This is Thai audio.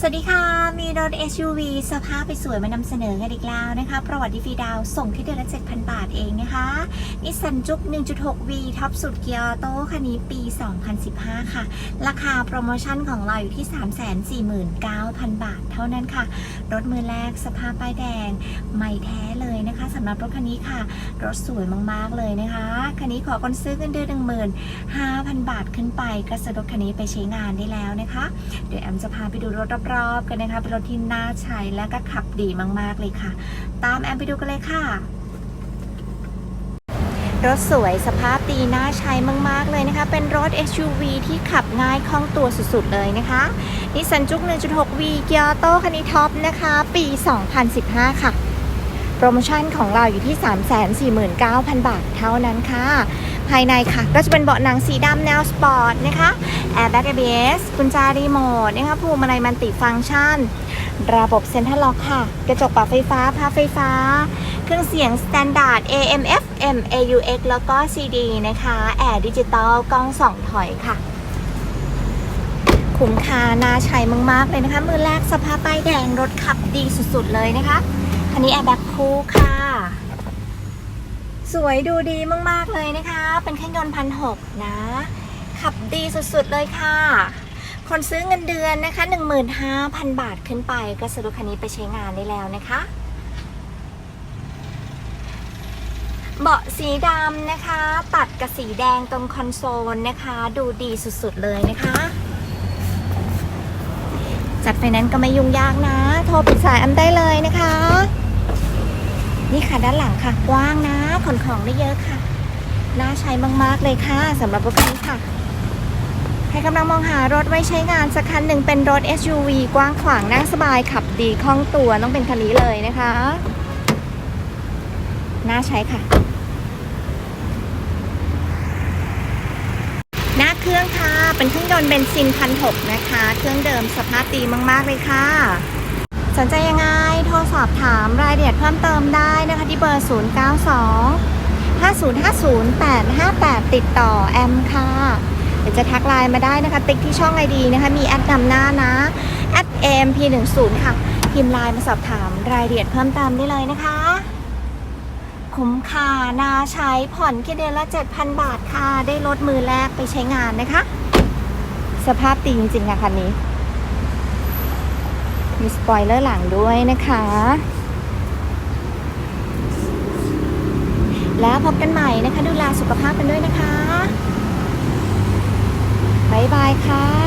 สวัสดีค่ะ มีรถ SUV สภาพไปสวยมานำเสนอกันอีกแล้วนะคะ ประวัติดีฟรีดาวส่งที่เดือนละ 7,000 บาทเองนะคะนิสสันจุก 1.6V ท็อปสุดเกียร์ออโต้คันนี้ปี 2015 ค่ะ ราคาโปรโมชั่นของเราอยู่ที่ 349,000 บาทเท่านั้นค่ะ รถมือแรกสภาพป้ายแดงใหม่แท้เลยนะคะสำหรับรถคันนี้ค่ะ รถสวยมากๆเลยนะคะ คันนี้ขอคนซื้อเงินเดือน15,000 บาทขึ้นไปก็ซื้อรถคันนี้ไปใช้งานได้แล้วนะคะ เดี๋ยวแอมจะพาไปดูรถรอบๆกันนะคะ เป็นรถที่น่าใช้และก็ขับดีมากๆเลยค่ะ ตามแอมไปดูกันเลยค่ะ รถสวยสภาพดีน่าใช้มากๆเลยนะคะ เป็นรถ SUV ที่ขับง่ายคล่องตัวสุดๆเลยนะคะนิสสันจุก 1.6V เกียร์โตคันนี้ท็อปนะคะ ปี 2015 ค่ะโปรโมชั่นของเราอยู่ที่ 349,000 บาทเท่านั้นค่ะ ภายในค่ะ ก็จะเป็นเบาะหนังสีดำแนวสปอร์ตนะคะ แอร์แบ็ก ABS กุญแจรีโมทนะคะภูมิอะไรมันติฟังก์ชัน ระบบเซ็นทรัลล็อกค่ะ กระจกปรับไฟฟ้าผ้าไฟฟ้า เครื่องเสียงสแตนดาร์ด AM FM AUX แล้วก็ CD นะคะ แอร์ดิจิตอลกล้องสองถอยค่ะ คุ้มค่าน่าใช้มากๆเลยนะคะ มือแรกสภาพป้ายแดงรถขับดีสุดๆเลยนะคะ คันนี้แอร์แบ็กคู่ค่ะ สวยดูดีมากๆเลยนะคะ เป็นเครื่องยนต์พันหกนะ ขับดีสุดๆเลยค่ะ คนซื้อเงินเดือนนะคะ 15,000 บาทขึ้นไป ก็ซื้อรถคันนี้ไปใช้งานได้แล้วนะคะ เบาะสีดำนะคะ ตัดกับสีแดงตรงคอนโซลนะคะ ดูดีสุดๆเลยนะคะ จัดไฟแนนซ์ก็ไม่ยุ่งยากนะ โทรปรึกษาแอมได้เลยนะคะ นี่ค่ะด้านหลังค่ะ กว้างนะขนของได้เยอะค่ะน่าใช้มาก ๆ เลยค่ะสำหรับรถคันนี้ค่ะ ครกำลังมองหารถไว้ใช้งานสักคันหนึ่งเป็นรถ SUV กว้างขวางนั่งสบายขับดีคล่องตัวต้องเป็นคันนี้เลยนะคะ น่าใช้ค่ะ หน้าเครื่องค่ะ เป็นเครื่องยนต์เบนซินพันหกนะคะ เครื่องเดิมสภาพดีมาก ๆ เลยค่ะ สนใจยังไง โทรสอบถามรายละเอียดเพิ่มเติมได้นะคะที่เบอร์ 092 5050 858 ติดต่อแอมค่ะ๋ยวจะทักไลน์มาได้นะคะ ติ๊กที่ช่องไอดีนะคะ มีแอดนำหน้านะแอด AMP10 ค่ะ พิมพ์ไลน์มาสอบถามรายละเอียดเพิ่มเติมได้เลยนะคะคุ้มค่านาใช้ผ่อนแค่เดือนละ 7,000 บาทค่ะ ได้รถมือแรกไปใช้งานนะคะ สภาพดีจริงๆค่ะคันนี้ มีสปอยเลอร์หลังด้วยนะคะ แล้วพบกันใหม่นะคะ ดูแลสุขภาพกันด้วยนะคะายบายค่ะ